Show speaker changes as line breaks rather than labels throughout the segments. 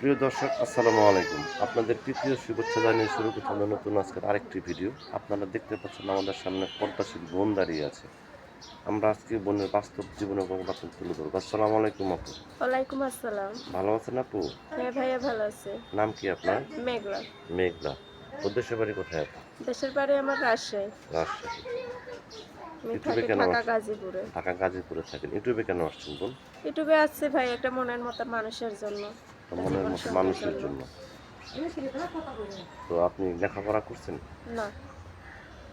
প্রিয় দর্শক আসসালামু আলাইকুম। আপনাদের তৃতীয় শুভেচ্ছা জানিয়ে শুরু করতে আমরা নতুন আজকের আরেকটি ভিডিও। আপনারা দেখতে পাচ্ছেন আমাদের সামনে পর্দাশীল বোন দাঁড়িয়ে আছে। আমরা আজকে বোনের বাস্তব জীবনের গল্প তুলে ধরবো। আসসালামু আলাইকুম আপু।
ওয়ালাইকুম আসসালাম।
ভালো আছেন আপু?
হ্যাঁ ভাইয়া ভালো আছে।
নাম কি আপনার?
মেঘলা।
মেঘলা। উদ্দেশ্য বাড়ি কোথায় আপু?
দেশের বাড়ি আমার রাজশাহী।
রাজশাহী। ইউটিউবে কেন
ঢাকা? গাজীপুরে।
ঢাকা গাজীপুরে থাকেন। ইউটিউবে কেন আসছেন বোন
ইউটিউবে আসছে ভাই একটা মনের মতো মানুষের জন্য।
মনের মতো মানুষের জন্য। তো আপনি লেখাপড়া করছেন?
না।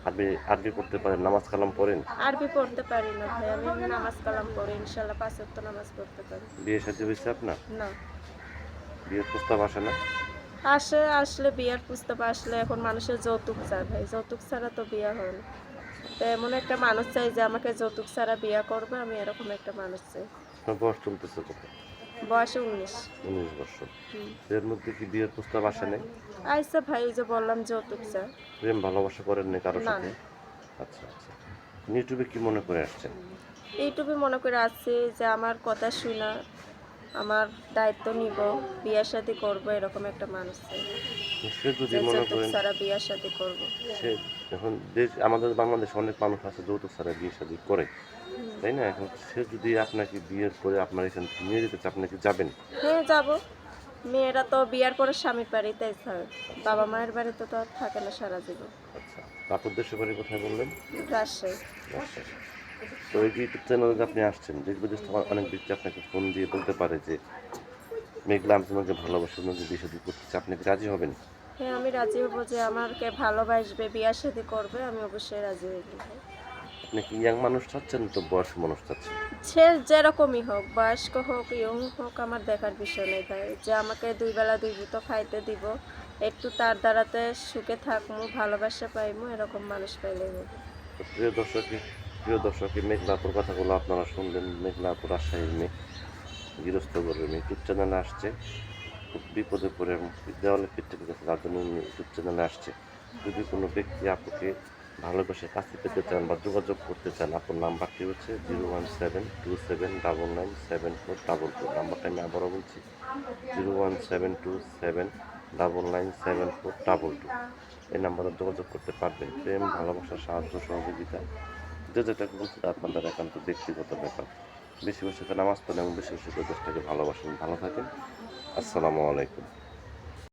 আরবি আরবি পড়তে পারেন নামাজ কালাম পড়েন?
আরবি পড়তে পারি না ভাই আমি নামাজ কালাম পড়ি ইনশাল্লাহ পাঁচ ওয়াক্ত নামাজ পড়তে পারি।
বিয়ে সাথে হয়েছে আপনার?
না।
বিয়ের প্রস্তাব আসে না?
আসে আসলে বিয়ার প্রস্তাব আসলে এখন মানুষের যৌতুক চায় ভাই যৌতুক ছাড়া তো বিয়ে হয় না। তো এমন একটা মানুষ চাই যে আমাকে যৌতুক ছাড়া বিয়ে করবে আমি এরকম একটা মানুষ চাই।
বয়স চলতেছে কত?
বয়সে উনিশ।
উনিশ বছর।
হুম।
এর মধ্যে কি বিয়ের প্রস্তাব আসে নাই?
আইসা ভাই ওই যে বললাম যৌতুক চায়
প্রেম ভালোবাসা করেন না কারোর
না,
সাথে আচ্ছা আচ্ছা। ইউটিউবে কি মনে করে আসছেন?
ইউটিউবে মনে করে আছে যে আমার কথা শোনা আমার দায়িত্ব নিব বিয়া শাদি করব এরকম একটা মানুষ চাই।
সে যদি মনে করেন।
ছাড়া বিয়া শাদি করব।
সে এখন দেশ আমাদের বাংলাদেশে অনেক মানুষ আছে যৌতুক ছাড়া বিয়ে শাদী করে। তাই না? এখন সে যদি আপনাকে বিয়ে করে আপনার এখান থেকে নিয়ে যেতে চায় আপনি কি যাবেন?
হ্যাঁ যাব। মেয়েরা তো বিয়ার পরে স্বামীর বাড়িতেই থাকে। বাবা মায়ের বাড়িতে তো আর থাকে না সারা জীবন।
আচ্ছা তারপর দেশের বাড়ি কোথায় বললেন?
রাজশাহী।
আচ্ছা তো এই যে ইউটিউব চ্যানেলে আপনি আসছেন বিদেশ থেকে অনেক ব্যক্তি আপনাকে ফোন দিয়ে বলতে পারে যে মেঘলা আমি তোমাকে ভালোবাসি তোমাকে বিয়ে শাদী করতে চাই আপনি রাজি হবেন?
হ্যাঁ আমি রাজি হব যে আমাকে ভালোবাসবে বিয়ে শাদি করবে আমি অবশ্যই রাজি হইব
আপনি কি ইয়াং মানুষ চাচ্ছেন তো বয়স্ক মানুষ চাচ্ছেন?
সে যেরকমই হোক বয়স্ক হোক ইয়ং হোক আমার দেখার বিষয় নেই ভাই। যে আমাকে দুই বেলা দুই বুতো খাইতে দিব একটু তার দ্বারাতে সুখে থাকমু ভালোবাসা পাইমু এরকম মানুষ পাইলে হবে।
প্রিয় দর্শকই প্রিয় দর্শকই মেঘলাপুর কথাগুলো আপনারা শুনলেন। মেঘলাপুর রাজশাহীর মেয়ে গৃহস্থ করবে ইউটিউব চ্যানেলে আসছে। খুব বিপদে পড়ে দেওয়ালে পিঠ গেছে তার জন্য ইউটিউব চ্যানেলে আসছে। যদি কোনো ব্যক্তি আপুকে ভালোবেসে কাছে পেতে চান বা যোগাযোগ করতে চান, আপনার নাম্বারটি হচ্ছে zero one seven two seven double nine seven four double four. নাম্বারটা আমি আবারও বলছি, zero one seven two seven double nine seven four double two. এই নাম্বারে যোগাযোগ করতে পারবেন। প্রেম, ভালোবাসা, সাহায্য, সহযোগিতা যে যেটা বলছে আপনাদের একান্ত ব্যক্তিগত ব্যাপার। বেশি বেশি নামাজ পড়েন এবং বেশি বেশি করে দেশটাকে ভালোবাসেন। ভালো থাকেন। আসসালামু আলাইকুম।